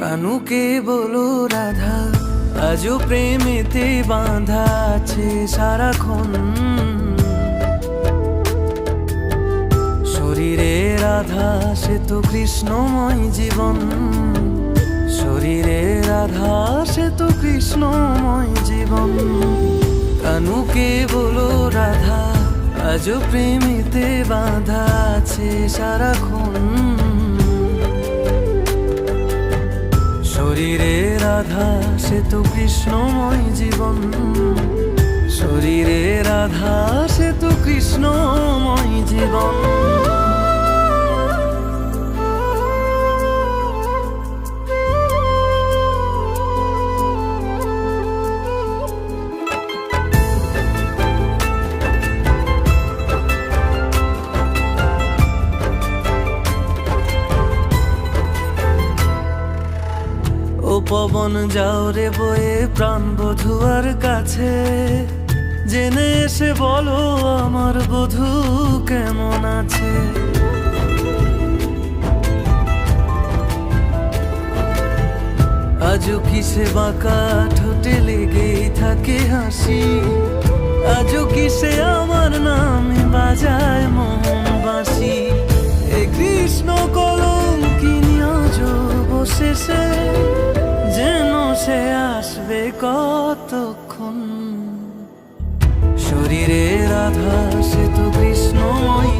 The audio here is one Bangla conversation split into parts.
কানুকে বলো রাধা, আজও প্রেমেতে বাঁধা আছে সারাক্ষণ। শরীরে রাধা, সে তো কৃষ্ণময় জীবন। শরীরে রাধা, সে তো কৃষ্ণময় জীবন। কানুকে বলো রাধা, আজও প্রেমেতে বাঁধা আছে সারাক্ষণ। শরীরে রাধা সে তো কৃষ্ণময় জীবন। শরীরে রাধা সে তো কৃষ্ণময় জীবন। পবন যাও রে বয়ে প্রাণ বধুয়ার কাছে। জেনে এসে বলো আমার বধু কেমন আছে। আজও কিসে বাঁকা ঠোঁটে লেগেই থাকে হাসি? আজও কিসে আমার নামে বাজায় মোহন বাঁশি এ কৃষ্ণ কলম কিনি আজও বসে সে আসবে কতক্ষণ? শরীরে রাধা সে তো কৃষ্ণময়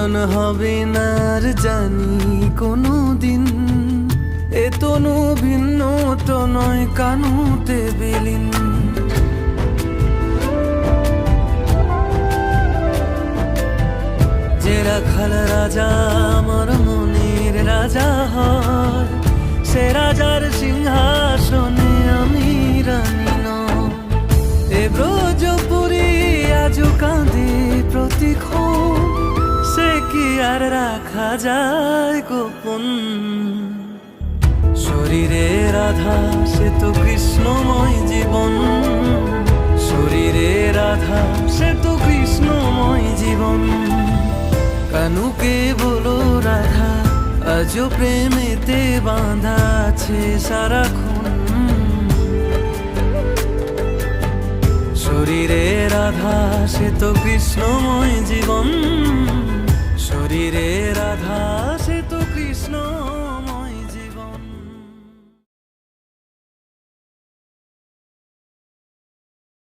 মিলন হবে না জানি কোনো দিন এ তনু ভিন্ন তো নয় কানুতে বিলীন। যে রাখাল রাজা আমার মনের রাজা হয়, সে রাজার সিংহাসনে আমি রানী নয় এ রাখা যায় গোপন। শরীরে রাধা সে তো কৃষ্ণময় জীবন। শরীরে রাধা সে তো কৃষ্ণময় জীবন। কানুকে বলো রাধা, আজও প্রেমেতে বাঁধা আছে সারাক্ষণ। শরীরে রাধা সে তো কৃষ্ণময়